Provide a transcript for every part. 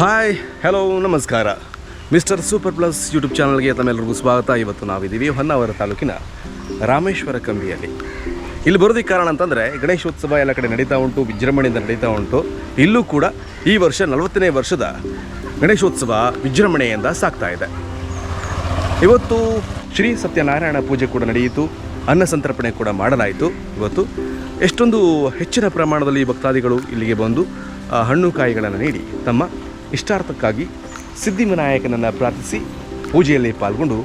Hi hello ನಮಸ್ಕಾರ. Mister super plus YouTube ಚಾನಲ್ಗೆ ತಮ್ಮೆಲ್ಲರಿಗೂ ಸ್ವಾಗತ. ಇವತ್ತು ನಾವಿದ್ದೀವಿ ಹೊನ್ನಾವರ ತಾಲೂಕಿನ ರಾಮೇಶ್ವರ ಕಂಬಿಯಲ್ಲಿ. ಇಲ್ಲಿ ಬರೋದಕ್ಕೆ ಕಾರಣ ಅಂತಂದರೆ, ಗಣೇಶೋತ್ಸವ ಎಲ್ಲ ಕಡೆ ನಡೀತಾ ಉಂಟು, ವಿಜೃಂಭಣೆಯಿಂದ ನಡೀತಾ ಉಂಟು. ಇಲ್ಲೂ ಕೂಡ ಈ ವರ್ಷ ನಲವತ್ತನೇ ವರ್ಷದ ಗಣೇಶೋತ್ಸವ ವಿಜೃಂಭಣೆಯಿಂದ ಸಾಗ್ತಾ ಇದೆ. ಇವತ್ತು ಶ್ರೀ ಸತ್ಯನಾರಾಯಣ ಪೂಜೆ ಕೂಡ ನಡೆಯಿತು. ಅನ್ನ ಸಂತರ್ಪಣೆ ಕೂಡ ಮಾಡಲಾಯಿತು. ಇವತ್ತು ಎಷ್ಟೊಂದು ಹೆಚ್ಚಿನ ಪ್ರಮಾಣದಲ್ಲಿ ಭಕ್ತಾದಿಗಳು ಇಲ್ಲಿಗೆ ಬಂದು ಹಣ್ಣು ಕಾಯಿಗಳನ್ನು ನೀಡಿ ತಮ್ಮ ಇಷ್ಟಾರ್ಥಕ್ಕಾಗಿ ಸಿದ್ಧಿವಿನಾಯಕನನ್ನು ಪ್ರಾರ್ಥಿಸಿ ಪೂಜೆಯಲ್ಲಿ ಪಾಲ್ಗೊಂಡು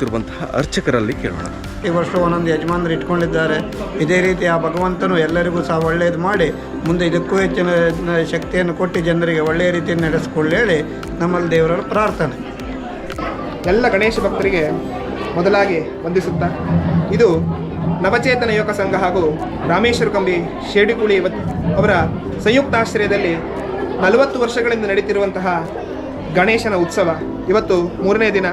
ತಿರುವಂತಹ ಅರ್ಚಕರಲ್ಲಿ ಕೇಳೋಣ. ಈ ವರ್ಷ ಒಂದೊಂದು ಯಜಮಾನರು ಇಟ್ಕೊಂಡಿದ್ದಾರೆ. ಇದೇ ರೀತಿ ಆ ಭಗವಂತನು ಎಲ್ಲರಿಗೂ ಸಹ ಒಳ್ಳೆಯದು ಮಾಡಿ ಮುಂದೆ ಇದಕ್ಕೂ ಹೆಚ್ಚಿನ ಶಕ್ತಿಯನ್ನು ಕೊಟ್ಟು ಜನರಿಗೆ ಒಳ್ಳೆಯ ರೀತಿಯಲ್ಲಿ ನಡೆಸಿಕೊಳ್ಳಿ ಹೇಳಿ ನಮ್ಮಲ್ಲಿ ದೇವರ ಪ್ರಾರ್ಥನೆ. ಎಲ್ಲ ಗಣೇಶ ಭಕ್ತರಿಗೆ ಮೊದಲಾಗಿ ವಂದಿಸುತ್ತಾ ಇದು ನವಚೇತನ ಯುವಕ ಸಂಘ ಹಾಗೂ ರಾಮೇಶ್ವರ ಕಂಬಿ ಶೇಡಿಕುಳಿ ಅವರ ಸಂಯುಕ್ತಾಶ್ರಯದಲ್ಲಿ ನಲವತ್ತು ವರ್ಷಗಳಿಂದ ನಡೀತಿರುವಂತಹ ಗಣೇಶನ ಉತ್ಸವ. ಇವತ್ತು ಮೂರನೇ ದಿನ.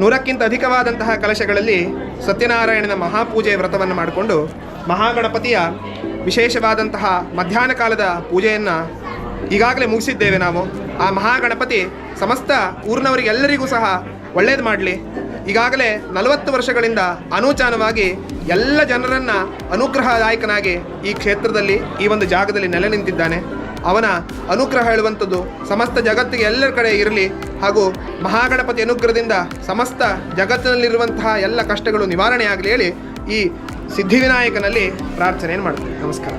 ನೂರಕ್ಕಿಂತ ಅಧಿಕವಾದಂತಹ ಕಲಶಗಳಲ್ಲಿ ಸತ್ಯನಾರಾಯಣನ ಮಹಾಪೂಜೆ ವ್ರತವನ್ನು ಮಾಡಿಕೊಂಡು ಮಹಾಗಣಪತಿಯ ವಿಶೇಷವಾದಂತಹ ಮಧ್ಯಾಹ್ನ ಕಾಲದ ಪೂಜೆಯನ್ನು ಈಗಾಗಲೇ ಮುಗಿಸಿದ್ದೇವೆ ನಾವು. ಆ ಮಹಾಗಣಪತಿ ಸಮಸ್ತ ಊರಿನವರಿಗೆಲ್ಲರಿಗೂ ಸಹ ಒಳ್ಳೇದು ಮಾಡಲಿ. ಈಗಾಗಲೇ ನಲವತ್ತು ವರ್ಷಗಳಿಂದ ಅನೂಚಾನವಾಗಿ ಎಲ್ಲ ಜನರನ್ನು ಅನುಗ್ರಹದಾಯಕನಾಗಿ ಈ ಕ್ಷೇತ್ರದಲ್ಲಿ, ಈ ಒಂದು ಜಾಗದಲ್ಲಿ ನೆಲೆ ನಿಂತಿದ್ದಾನೆ. ಅವನ ಅನುಗ್ರಹ ಹೇಳುವಂಥದ್ದು ಸಮಸ್ತ ಜಗತ್ತಿಗೆ ಎಲ್ಲರ ಕಡೆ ಇರಲಿ ಹಾಗೂ ಮಹಾಗಣಪತಿ ಅನುಗ್ರಹದಿಂದ ಸಮಸ್ತ ಜಗತ್ತಿನಲ್ಲಿರುವಂತಹ ಎಲ್ಲ ಕಷ್ಟಗಳು ನಿವಾರಣೆಯಾಗಲಿ ಹೇಳಿ ಈ ಸಿದ್ಧಿವಿನಾಯಕನಲ್ಲಿ ಪ್ರಾರ್ಥನೆಯನ್ನು ಮಾಡ್ತೀನಿ. ನಮಸ್ಕಾರ.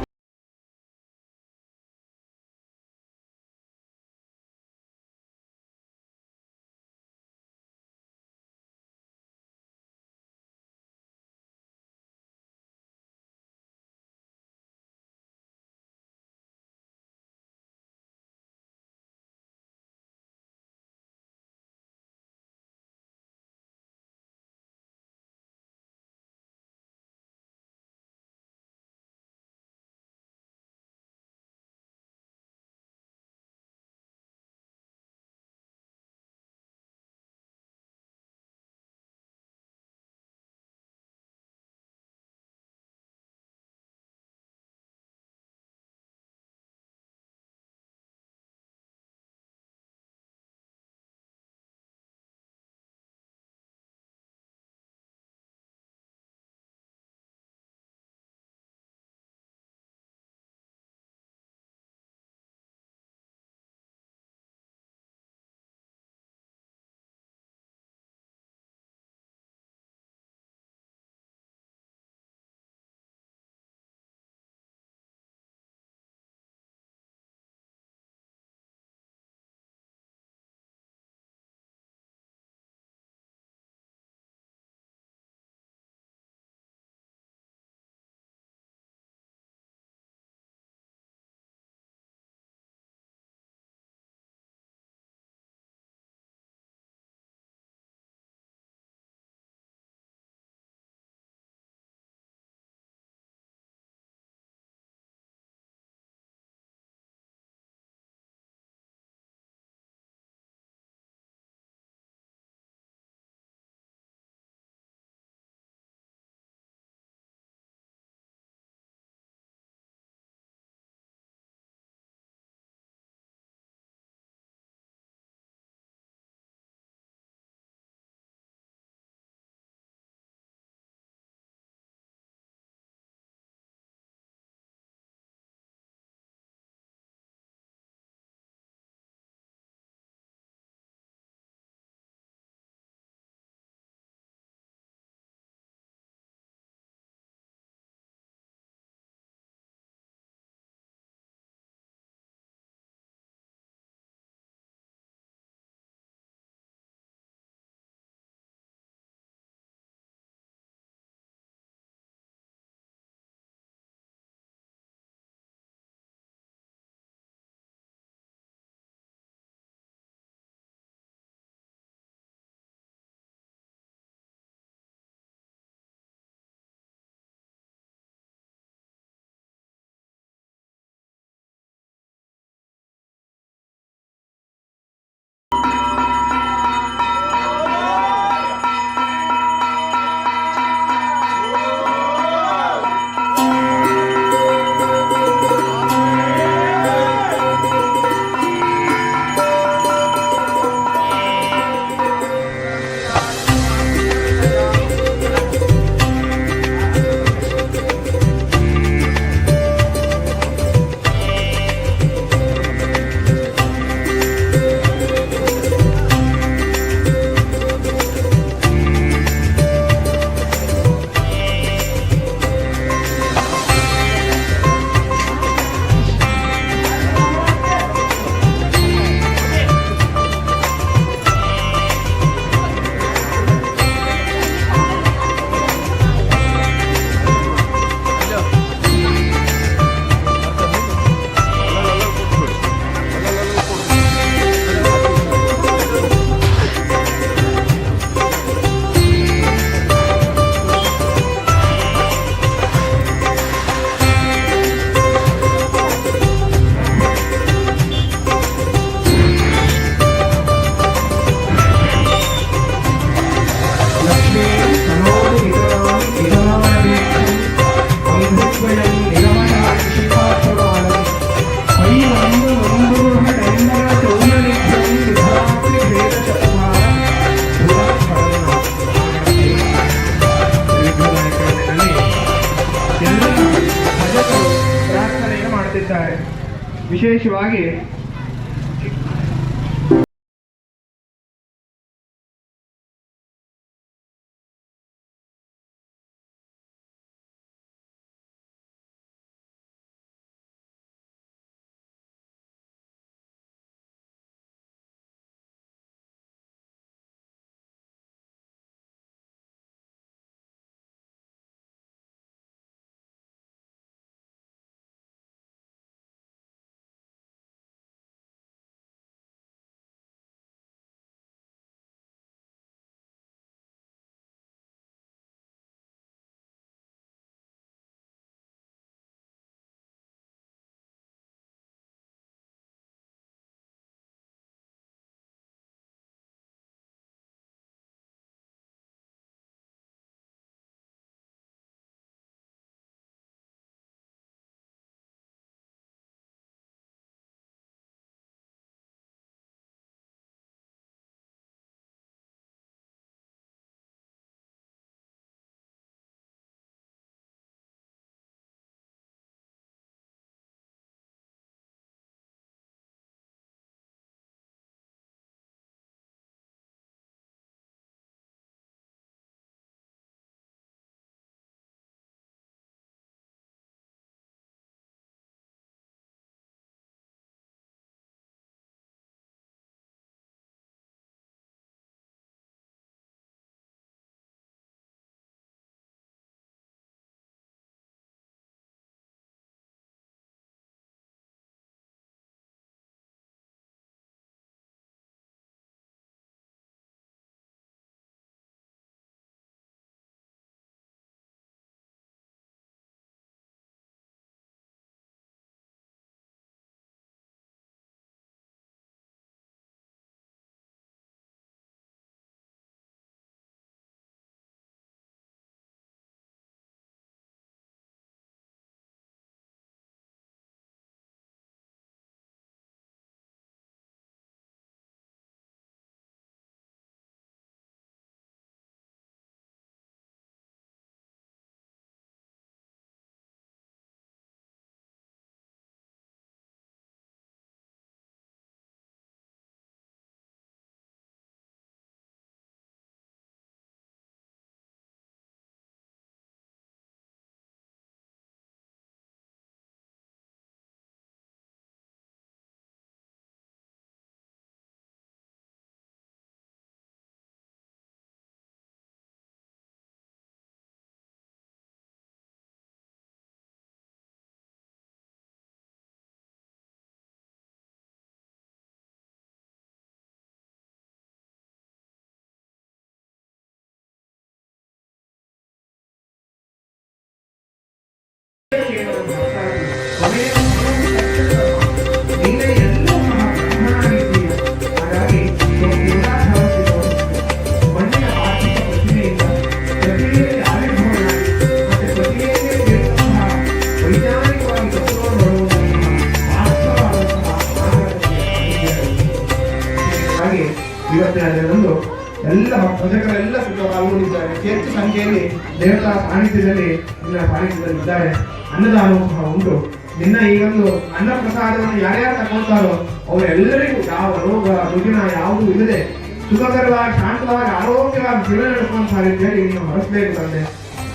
ಒಂದು ಅನ್ನ ಪ್ರಸಾದವನ್ನು ಯಾರ್ಯಾರು ತಗೊಳ್ತಾರೋ ಅವರೆಲ್ಲರಿಗೂ ಯಾವ ರೋಗ, ರುಜಿನ ಯಾವುದೂ ಇಲ್ಲದೆ ಸುಖಕರವಾಗಿ ಶಾಂತವಾಗಿ ಆರೋಗ್ಯವಾಗಿ ಜೀವನ ನಡೆಸುವಂತಹ ರೀತಿಯಲ್ಲಿ ನೀವು ಹರಸಬೇಕು ತಂದೆ.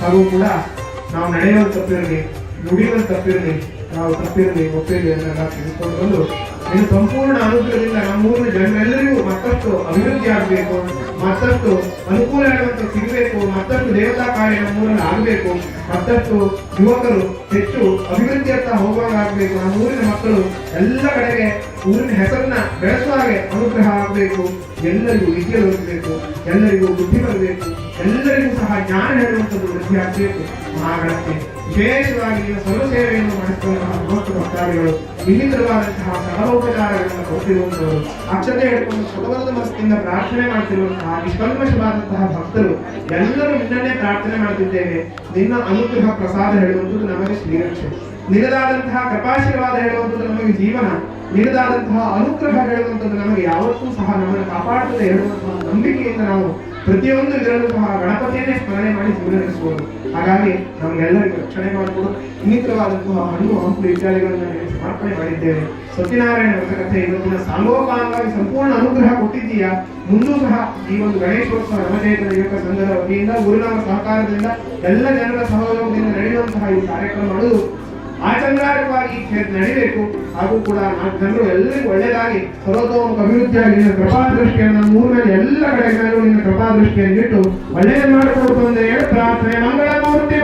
ಹಾಗೂ ಕೂಡ ನಾವು ನಡೆಯುವ ತಪ್ಪಿರಲಿ ನುಡಿಯುವ ತಪ್ಪಿರಲಿ ನಾವು ತಪ್ಪಿರಲಿ, ಒಪ್ಪಿರಲಿ ಅಂತ ತಿಳಿದುಕೊಂಡು ಬಂದು ಇನ್ನು ಸಂಪೂರ್ಣ ಅನುಕೂಲದಿಂದ ನಮ್ಮೂರಿನ ಜನರೆಲ್ಲರಿಗೂ ಮತ್ತಷ್ಟು ಅಭಿವೃದ್ಧಿ ಆಗಬೇಕು, ಮತ್ತಷ್ಟು ಅನುಕೂಲ ಸಿಗಬೇಕು, ಮತ್ತಷ್ಟು ದೇವತಾ ಕಾರ್ಯ ನಮ್ಮೂರಲ್ಲಿ ಆಗಬೇಕು, ಮತ್ತಷ್ಟು ಯುವಕರು ಹೆಚ್ಚು ಅಭಿವೃದ್ಧಿಯತ್ತ ಹೋಗುವಾಗ ಆಗಬೇಕು. ನಮ್ಮ ಊರಿನ ಮಕ್ಕಳು ಎಲ್ಲ ಕಡೆಗೆ ಊರಿನ ಹೆಸರನ್ನ ಬೆಳೆಸುವ ಹಾಗೆ ಅನುಗ್ರಹ ಆಗಬೇಕು. ಎಲ್ಲರಿಗೂ ವಿದ್ಯೆ ದೊರಕಬೇಕು, ಎಲ್ಲರಿಗೂ ಬುದ್ಧಿ ಬರಬೇಕು, ಎಲ್ಲರಿಗೂ ಸಹ ಜ್ಞಾನ ಹೇಳುವಂಥದ್ದು ವೃದ್ಧಿ ಆಗಬೇಕು. ಮಹಾಗಣಕ್ಕೆ ವಿಶೇಷವಾಗಿ ಸರ್ವ ಸೇವೆಯನ್ನು ಭಗವಂತ ಭಕ್ತಾದಿಗಳು ಇನ್ನಿತರವಾದಂತಹ ಸಹೋಪಚಾರಗಳನ್ನು ಕೊಟ್ಟಿರುವಂತವರು ಅಕ್ಷತೆ ಹಿಡ್ಕೊಂಡು ಸದವರದ ಮನಸ್ಸಿನಿಂದ ಪ್ರಾರ್ಥನೆ ಮಾಡ್ತಿರುವಂತಹ ನಿಷ್ಕಲ್ಮಶವಾದಂತಹ ಭಕ್ತರು ಎಲ್ಲರೂ ನಿನ್ನನ್ನೇ ಪ್ರಾರ್ಥನೆ ಮಾಡ್ತಿದ್ದೇವೆ ನಿನ್ನ ಅನುಗ್ರಹ ಪ್ರಸಾದ ಹೇಳುವಂಥದ್ದು ನಮಗೆ ಶ್ರೀರಕ್ಷೆ. ನಿನದಾದಂತಹ ಕೃಪಾಶೀರ್ವಾದ ಹೇಳುವಂಥದ್ದು ನಮಗೆ ಜೀವನ. ನಿನದಾದಂತಹ ಅನುಗ್ರಹ ಹೇಳುವಂಥದ್ದು ನಮಗೆ ಯಾವತ್ತೂ ಸಹ ನಮ್ಮನ್ನು ಕಾಪಾಡುತ್ತದೆ ಹೇಳುವಂತಹ ನಂಬಿಕೆಯಿಂದ ನಾವು ಪ್ರತಿಯೊಂದು ಇದರಲ್ಲೂ ಸಹ ಗಣಪತಿಯನ್ನೇ ಸ್ಮರಣೆ ಮಾಡಿ ಜೀವನ ನಡೆಸಬಹುದು ಹಾಗಾಗಿ ನಮಗೆಲ್ಲರಿಗೂ ರಕ್ಷಣೆ ಮಾಡಿಕೊಡು ಇನ್ನಿತರವಾದಂತಹ ಹಣ್ಣು ಹಂಪು ಇತ್ಯಾದಿಗಳನ್ನು ನಿನಗೆ ಸಮರ್ಪಣೆ ಮಾಡಿದ್ದೇವೆ. ಸತ್ಯನಾರಾಯಣ ವ್ರತಕಥೆ ಇವತ್ತಿನ ಸಾಂಗೋಪಾಂಗವಾಗಿ ಸಂಪೂರ್ಣ ಅನುಗ್ರಹ ಕೊಟ್ಟಿದ್ದೀಯಾ? ಮುಂದೂ ಸಹ ಈ ಒಂದು ಗಣೇಶೋತ್ಸವ ನವಚೇತನ ಯುವಕ ಸಂಘದ ವತಿಯಿಂದ, ಗುರುನಾಮ ಸಹಕಾರದಿಂದ ಎಲ್ಲ ಜನರ ಸಹಯೋಗದಿಂದ ನಡೆಯುವಂತಹ ಈ ಕಾರ್ಯಕ್ರಮಗಳು ಆಚರಣಾತ್ಮಕವಾಗಿ ನಡಿಬೇಕು. ಹಾಗೂ ಕೂಡ ನಾಲ್ಕು ಜನರು ಎಲ್ಲರಿಗೂ ಒಳ್ಳೆಯದಾಗಿ ಸರ್ವತೋಮುಖ ಅಭಿವೃದ್ಧಿಯಾಗಿ ನಿನ್ನ ಕೃಪಾ ದೃಷ್ಟಿಯನ್ನು ನಮ್ಮ ಮೇಲೆ ಎಲ್ಲ ಕಡೆ ನಿನ್ನ ಕೃಪಾ ದೃಷ್ಟಿಯನ್ನು ಇಟ್ಟು ಒಳ್ಳೆಯದು ಮಾಡಿಕೊಡ್ತು ಅಂತ ಹೇಳಿ ಪ್ರಾರ್ಥನೆ ಮಂಗಳ ಮೂರ್ತಿ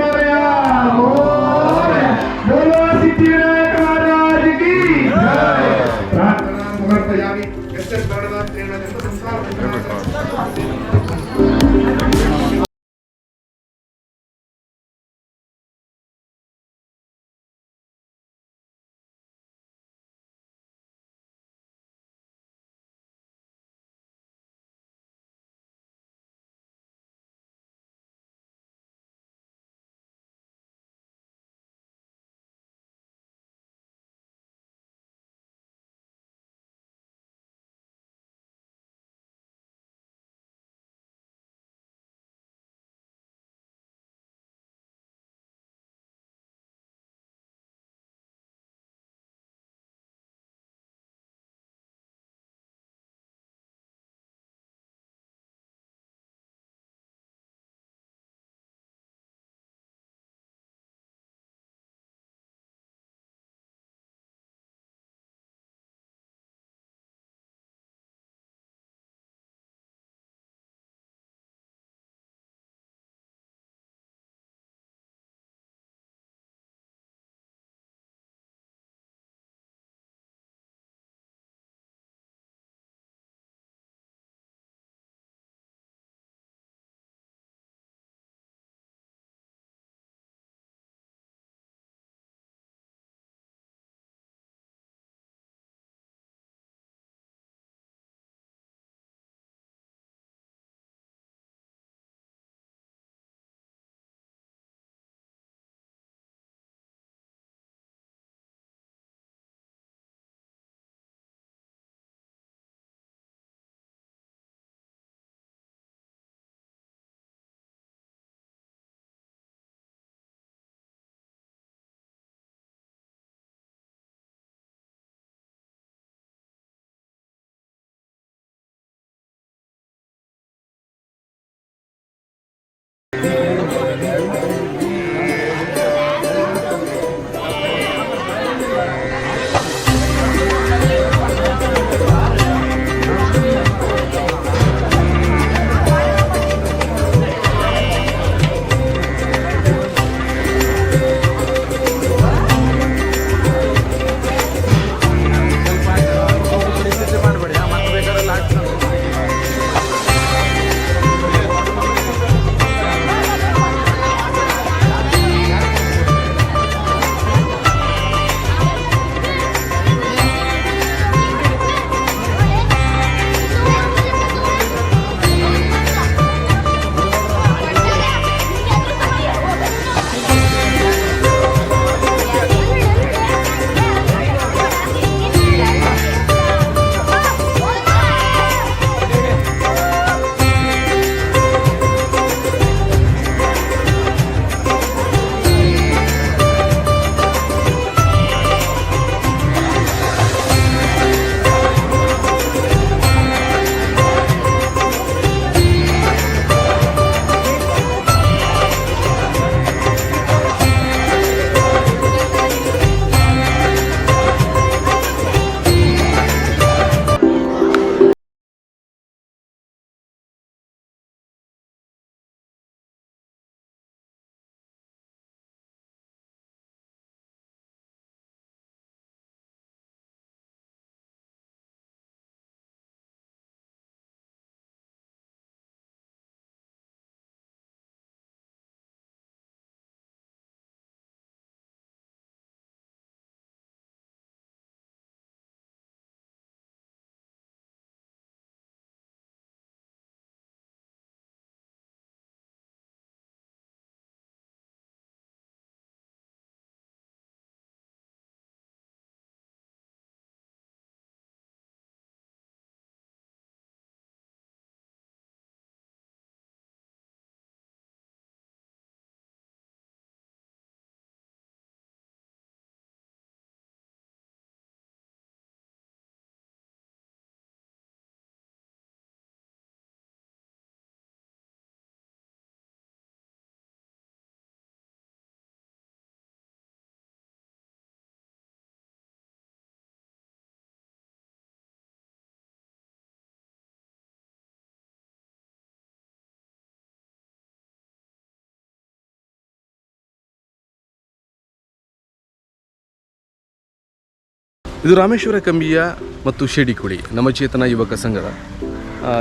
ಇದು ರಾಮೇಶ್ವರ ಕಂಬಿಯ ಮತ್ತು ಶೇಡಿಕುಳಿ ನವಚೇತನ ಯುವಕ ಸಂಘದ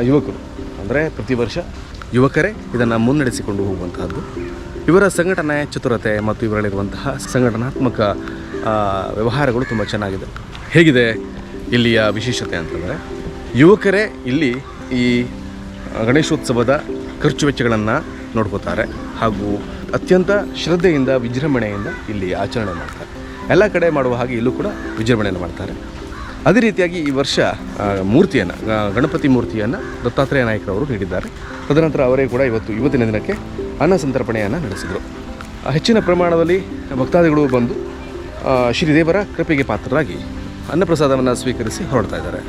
ಯುವಕರು. ಅಂದರೆ ಪ್ರತಿ ವರ್ಷ ಯುವಕರೇ ಇದನ್ನು ಮುನ್ನಡೆಸಿಕೊಂಡು ಹೋಗುವಂತಹದ್ದು. ಇವರ ಸಂಘಟನೆ ಚತುರತೆ ಮತ್ತು ಇವರಲ್ಲಿರುವಂತಹ ಸಂಘಟನಾತ್ಮಕ ವ್ಯವಹಾರಗಳು ತುಂಬ ಚೆನ್ನಾಗಿದೆ. ಹೇಗಿದೆ ಇಲ್ಲಿಯ ವಿಶೇಷತೆ ಅಂತಂದರೆ, ಯುವಕರೇ ಇಲ್ಲಿ ಈ ಗಣೇಶೋತ್ಸವದ ಖರ್ಚು ವೆಚ್ಚಗಳನ್ನು ನೋಡ್ಕೋತಾರೆ ಹಾಗೂ ಅತ್ಯಂತ ಶ್ರದ್ಧೆಯಿಂದ, ವಿಜೃಂಭಣೆಯಿಂದ ಇಲ್ಲಿ ಆಚರಣೆ ಮಾಡ್ತಾರೆ. ಎಲ್ಲ ಕಡೆ ಮಾಡುವ ಹಾಗೆ ಇಲ್ಲೂ ಕೂಡ ವಿಜೃಂಭಣೆಯನ್ನು ಮಾಡ್ತಾರೆ. ಅದೇ ರೀತಿಯಾಗಿ ಈ ವರ್ಷ ಮೂರ್ತಿಯನ್ನು ಗಣಪತಿ ಮೂರ್ತಿಯನ್ನು ದತ್ತಾತ್ರೇಯ ನಾಯಕರವರು ನೀಡಿದ್ದಾರೆ. ತದನಂತರ ಅವರೇ ಕೂಡ ಇವತ್ತು, ಇವತ್ತಿನ ದಿನಕ್ಕೆ ಅನ್ನ ಸಂತರ್ಪಣೆಯನ್ನು ನಡೆಸಿದರು. ಹೆಚ್ಚಿನ ಪ್ರಮಾಣದಲ್ಲಿ ಭಕ್ತಾದಿಗಳು ಬಂದು ಶ್ರೀದೇವರ ಕೃಪೆಗೆ ಪಾತ್ರರಾಗಿ ಅನ್ನಪ್ರಸಾದವನ್ನು ಸ್ವೀಕರಿಸಿ ಹೊರಡ್ತಾ ಇದ್ದಾರೆ.